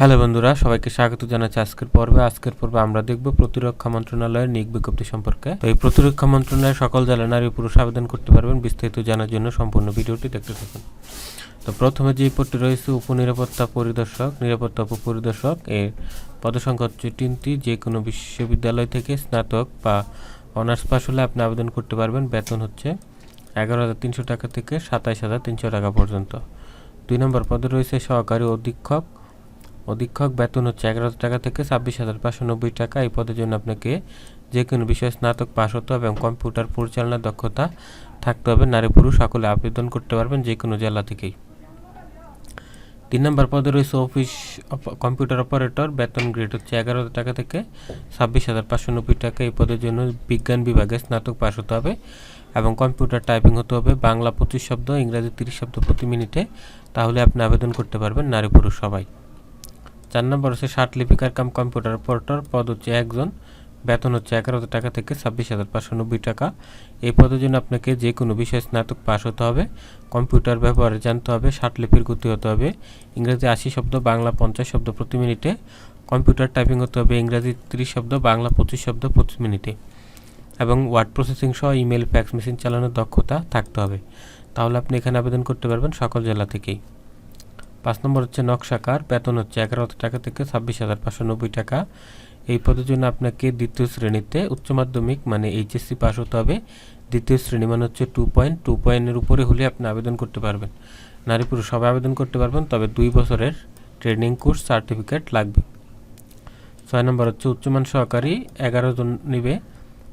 Hello বন্ধুরা, সবাইকে স্বাগত জানাচ্ছি আজকের পর্বে। আজকের পর্বে আমরা দেখব প্রতিরক্ষা মন্ত্রণালয়ের নিয়োগ বিজ্ঞপ্তি সম্পর্কে। তো এই প্রতিরক্ষা মন্ত্রণালয়ের সকল জেলা নারী পুরুষ আবেদন করতে পারবেন। বিস্তারিত জানার জন্য সম্পূর্ণ ভিডিওটি দেখতে থাকুন। তো প্রথমে যে পদটি রয়েছে, উপনিরাপত্তা পরিদর্শক, নিরাপত্তা উপপরিদর্শক। এর পদসংখ্যা হচ্ছে তিনটি। যে কোনো বিশ্ববিদ্যালয় থেকে স্নাতক বা অনার্স পাস হলে আপনি আবেদন করতে পারবেন। বেতন হচ্ছে এগারো হাজার তিনশো টাকা থেকে সাতাইশ হাজার তিনশো টাকা পর্যন্ত। দুই নম্বর পদে রয়েছে সহকারী অধীক্ষক। অধীক্ষক বেতন হচ্ছে এগারো টাকা থেকে ছাব্বিশ হাজার পাঁচশো নব্বই টাকা। এই পদের জন্য আপনাকে যে কোনো বিষয়ে স্নাতক পাস হতে হবে এবং কম্পিউটার পরিচালনার দক্ষতা থাকতে হবে। নারী পুরুষ সকলে আবেদন করতে পারবেন যে কোনো জেলা থেকেই। তিন নম্বর পদে রয়েছে অফিস কম্পিউটার অপারেটর। বেতন গ্রেড হচ্ছে এগারো টাকা থেকে ছাব্বিশ হাজার পাঁচশো নব্বই টাকা। এই পদের জন্য বিজ্ঞান বিভাগে স্নাতক পাস হতে হবে এবং কম্পিউটার টাইপিং হতে হবে বাংলা পঁচিশ শব্দ, ইংরাজি তিরিশ শব্দ প্রতি মিনিটে। তাহলে আপনি আবেদন করতে পারবেন নারী পুরুষ সবাই। চার নম্বর হচ্ছে ষাট লিপিকার কাম কম্পিউটার অপারেটর পদ হচ্ছে একজন, বেতন হচ্ছে এগারো হাজার টাকা থেকে ছাব্বিশ হাজার পাঁচশো নব্বই টাকা। এই পদের জন্য আপনাকে যে কোনো বিষয়ে স্নাতক পাস হতে হবে, কম্পিউটার ব্যবহারে জানতে হবে, ষাট লিপির গতি হতে হবে, ইংরেজি আশি শব্দ, বাংলা পঞ্চাশ শব্দ প্রতি মিনিটে, কম্পিউটার টাইপিং হতে হবে, ইংরাজি তিরিশ শব্দ, বাংলা পঁচিশ শব্দ প্রতি মিনিটে। এবং ওয়ার্ড প্রসেসিং সহ ইমেল, ফ্যাক্স, মেশিন চালানোর দক্ষতা থাকতে হবে। তাহলে আপনি এখানে আবেদন করতে পারবেন সকল জেলা থেকেই। পাঁচ নম্বর হচ্ছে নকশাকার বেতন হচ্ছে এগারো টাকা থেকে ছাব্বিশ হাজার পাঁচশো নব্বই টাকা। এই পদের জন্য আপনাকে দ্বিতীয় শ্রেণীতে উচ্চ মাধ্যমিক মানে এইচএসসি পাস হতে হবে। দ্বিতীয় শ্রেণি মানে হচ্ছে টু পয়েন্ট টু পয়েন্টের উপরে হলে আপনি আবেদন করতে পারবেন। নারী পুরুষ সবাই আবেদন করতে পারবেন, তবে দুই বছরের ট্রেনিং কোর্স, সার্টিফিকেট লাগবে। ছয় নম্বর হচ্ছে উচ্চমান সহকারী, এগারো জন নিবে।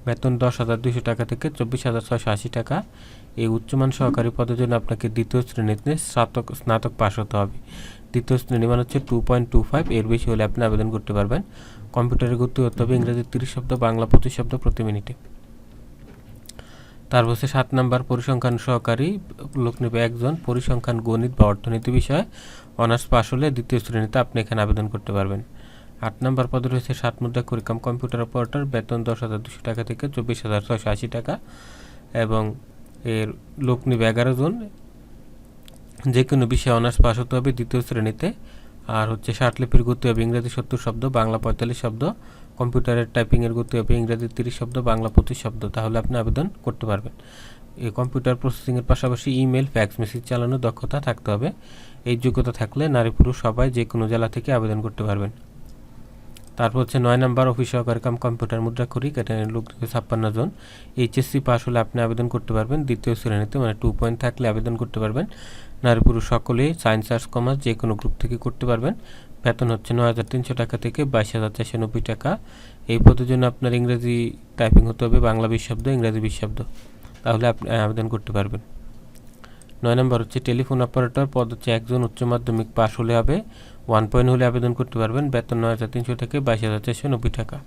বেতন দশ হাজার দুশো টাকা থেকে চব্বিশ হাজার ছয়শো আশি টাকা। এই উচ্চমান সহকারী পদের জন্য আপনাকে দ্বিতীয় শ্রেণীতে স্নাতক স্নাতক পাশ হতে হবে। দ্বিতীয় শ্রেণি মানে হচ্ছে টু পয়েন্ট টু ফাইভ এর বেশি হলে আপনি আবেদন করতে পারবেন। কম্পিউটারে গতি হতে হবে ইংরেজি তিরিশ শব্দ, বাংলা পঁচিশ শব্দ প্রতি মিনিটে। তারপর হচ্ছে সাত নাম্বার, পরিসংখ্যান সহকারী, লোক নেবে একজন। পরিসংখ্যান, গণিত বা অর্থনীতি বিষয়ে অনার্স পাশ হলে দ্বিতীয় শ্রেণীতে আপনি এখানে আবেদন করতে পারবেন। আট নম্বর পদে রয়েছে সাত মুদ্রা করিকাম কম্পিউটার অপারেটর, বেতন দশ হাজার দুশো টাকা থেকে চব্বিশ হাজার ছয়শো আশি টাকা এবং এর লোক নেবে এগারো জন। যে কোনো বিষয়ে অনার্স পাস হতে হবে দ্বিতীয় শ্রেণীতে। আর হচ্ছে লিপির গতি হবে ইংরেজি সত্তর শব্দ, বাংলা পঁয়তাল্লিশ শব্দ, কম্পিউটারের টাইপিংয়ের গতি হবে ইংরেজি তিরিশ শব্দ, বাংলা পঁচিশ শব্দ। তাহলে আপনি আবেদন করতে পারবেন। এই কম্পিউটার প্রসেসিংয়ের পাশাপাশি ইমেল, ফ্যাক্স, মেসেজ চালানোর দক্ষতা থাকতে হবে। এই যোগ্যতা থাকলে নারী পুরুষ সবাই যে কোনো জেলা থেকে আবেদন করতে পারবেন। তারপর হচ্ছে নয় নাম্বার অফিস সহকারী কাম কম্পিউটার মুদ্রা করি এটা লোক ছাপ্পান্ন জন। এইচএসসি পাস হলে আপনি আবেদন করতে পারবেন। দ্বিতীয় শ্রেণীতে মানে টু পয়েন্ট থাকলে আবেদন করতে পারবেন। নারী পুরুষ সকলেই সায়েন্স আর্টস কমার্স যে কোনো গ্রুপ থেকে করতে পারবেন। বেতন হচ্ছে নয় হাজার তিনশো টাকা থেকে বাইশ হাজার চারশো নব্বই টাকা। এই পদের জন্য আপনার ইংরেজি টাইপিং হতে হবে, বাংলা বিশ ইংরেজি শব্দ। তাহলে আপনি আবেদন করতে পারবেন। নয় নম্বর হচ্ছে টেলিফোন অপারেটর পদ হচ্ছে একজন উচ্চ মাধ্যমিক পাস হলে হবে, ওয়ান পয়েন্ট হলে আবেদন করতে পারবেন, বেতন নয় হাজার তিনশো থেকে বাইশ হাজার চারশো নব্বই টাকা।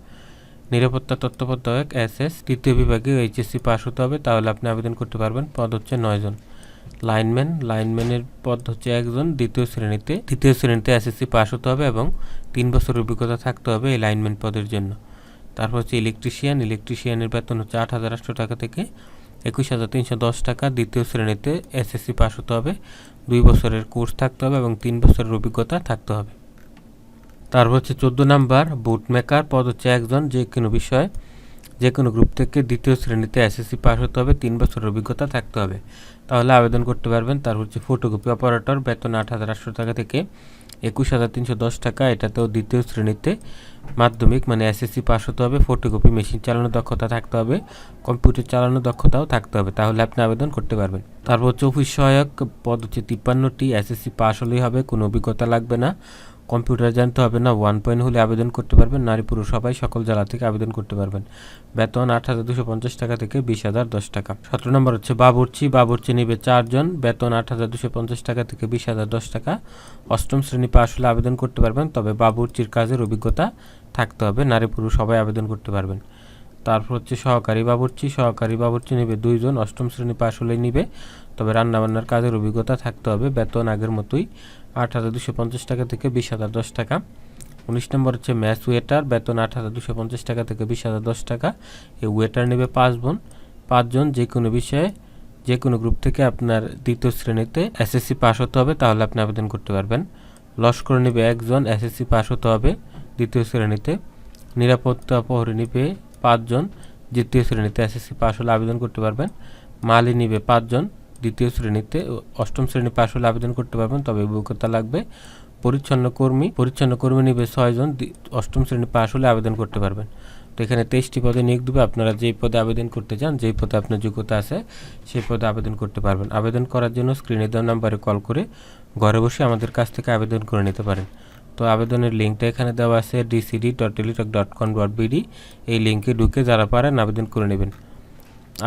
নিরাপত্তা তত্ত্বাবধায়ক, এস এস, তৃতীয় বিভাগে এইচএসসি পাশ হতে হবে, তাহলে আপনি আবেদন করতে পারবেন পদ হচ্ছে নয় জন। লাইনম্যান, লাইনম্যানের পদ হচ্ছে একজন, দ্বিতীয় শ্রেণীতে, তৃতীয় শ্রেণীতে এসএসসি পাশ হতে হবে এবং তিন বছর অভিজ্ঞতা থাকতে হবে এই লাইনম্যান পদের জন্য। তারপর হচ্ছে ইলেকট্রিশিয়ান, ইলেকট্রিশিয়ানের বেতন হচ্ছে আট হাজার আটশো টাকা থেকে একুশ হাজার তিনশো দশ টাকা দ্বিতীয় শ্রেণীতে এসএসসি পাস হতে হবে। দুই বছরের কোর্স থাকতে হবে এবং তিন বছরের অভিজ্ঞতা থাকতে হবে। তারপর হচ্ছে চোদ্দ নাম্বার বুট মেকার পদ হচ্ছে একজন যে কোনো বিষয়ে, যে কোনো গ্রুপ থেকে দ্বিতীয় শ্রেণীতে এসএসসি পাস হতে হবে, তিন বছরের অভিজ্ঞতা থাকতে হবে। তাহলে আবেদন করতে পারবেন, তার হচ্ছে ফটোকপি অপারেটর বেতন আট হাজার আটশো টাকা থেকে। একুশ হাজার তিনশো দশ টাকা, এটাতেও দ্বিতীয় শ্রেণীতে মাধ্যমিক মানে এসএসসি পাস হতে হবে, ফটোকপি, মেশিন চালানোর দক্ষতা থাকতে হবে, কম্পিউটার চালানোর দক্ষতাও থাকতে হবে, তাহলে আপনি আবেদন করতে পারবেন। তারপর হচ্ছে অফিস সহায়ক, পদ হচ্ছে তিপ্পান্নটি, এসএসসি পাস হলেই হবে, কোনো অভিজ্ঞতা লাগবে না। কম্পিউটার জানতে হবে না ওয়ান পয়েন্ট হলে আবেদন করতে পারবেন, নারী পুরুষ সবাই সকল জেলা থেকে আবেদন করতে পারবেন। বেতন আট হাজার দুশো পঞ্চাশ টাকা থেকে বিশ হাজার দশ টাকা। সতেরো নম্বর হচ্ছে বাবুর্চি বাবুর্চি নেবে চারজন, বেতন আট হাজার দুশো পঞ্চাশ টাকা থেকে বিশ হাজার দশ টাকা। অষ্টম শ্রেণি পাশ হলে আবেদন করতে পারবেন, তবে বাবুর্চির কাজের অভিজ্ঞতা থাকতে হবে, নারী পুরুষ সবাই আবেদন করতে পারবেন। তারপর হচ্ছে সহকারী বাবুর্চি সহকারী বাবুর্চি নেবে দুইজন, অষ্টম শ্রেণি পাশ হলেই নিবে। তবে রান্নাবান্নার কাজের অভিজ্ঞতা থাকতে হবে, বেতন আগের মতোই আট হাজার দুশো পঞ্চাশ টাকা থেকে বিশ হাজার দশ টাকা। উনিশ নম্বর হচ্ছে ম্যাথ ওয়েটার, বেতন আট হাজার দুশো পঞ্চাশ টাকা থেকে বিশ হাজার দশ টাকা। এই ওয়েটার নেবে পাঁচ বোন পাঁচজন যে কোনো বিষয়ে, যে কোনো গ্রুপ থেকে আপনার দ্বিতীয় শ্রেণীতে এসএসসি পাস হতে হবে, তাহলে আপনি আবেদন করতে পারবেন। লস্কর নেবে একজন, এসএসসি পাস হতে হবে দ্বিতীয় শ্রেণীতে। নিরাপত্তা প্রহরী নিবে পাঁচজন, দ্বিতীয় শ্রেণীতে এসএসসি পাস হলে আবেদন করতে পারবেন। মালি নিবে পাঁচজন, দ্বিতীয় শ্রেণীতে অষ্টম শ্রেণি পাস হলে আবেদন করতে পারবেন, তবে যোগ্যতা লাগবে। পরিচ্ছন্ন কর্মী পরিচ্ছন্ন কর্মী নিবে ছয়জন অষ্টম শ্রেণি পাস হলে আবেদন করতে পারবেন। তো এখানে তেইশটি পদে নিয়োগ দেবে। আপনারা যেই পদে আবেদন করতে চান, যেই পদে আপনার যোগ্যতা আছে, সেই পদে আবেদন করতে পারবেন। আবেদন করার জন্য স্ক্রিনে দেওয়া নাম্বারে কল করে ঘরে বসে আমাদের কাছ থেকে আবেদন করে নিতে পারেন। তো আবেদনের লিঙ্কটা এখানে দেওয়া আছে DCD dot Teletalk dot com dot BD এই লিঙ্কে ঢুকে যারা পারেন আবেদন করে নেবেন।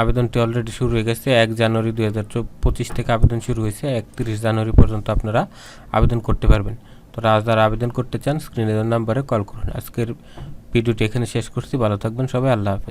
আবেদনটি অলরেডি শুরু হয়ে গেছে। এক জানুয়ারি দুই হাজার পঁচিশ থেকে আবেদন শুরু হয়েছে। একত্রিশ জানুয়ারি পর্যন্ত আপনারা আবেদন করতে পারবেন। তো আজ যারা আবেদন করতে চান স্ক্রিনে দেওয়া নাম্বারে কল করুন। আজকের ভিডিওটি এখানে শেষ করছি। ভালো থাকবেন সবাই। আল্লাহ হাফেজ।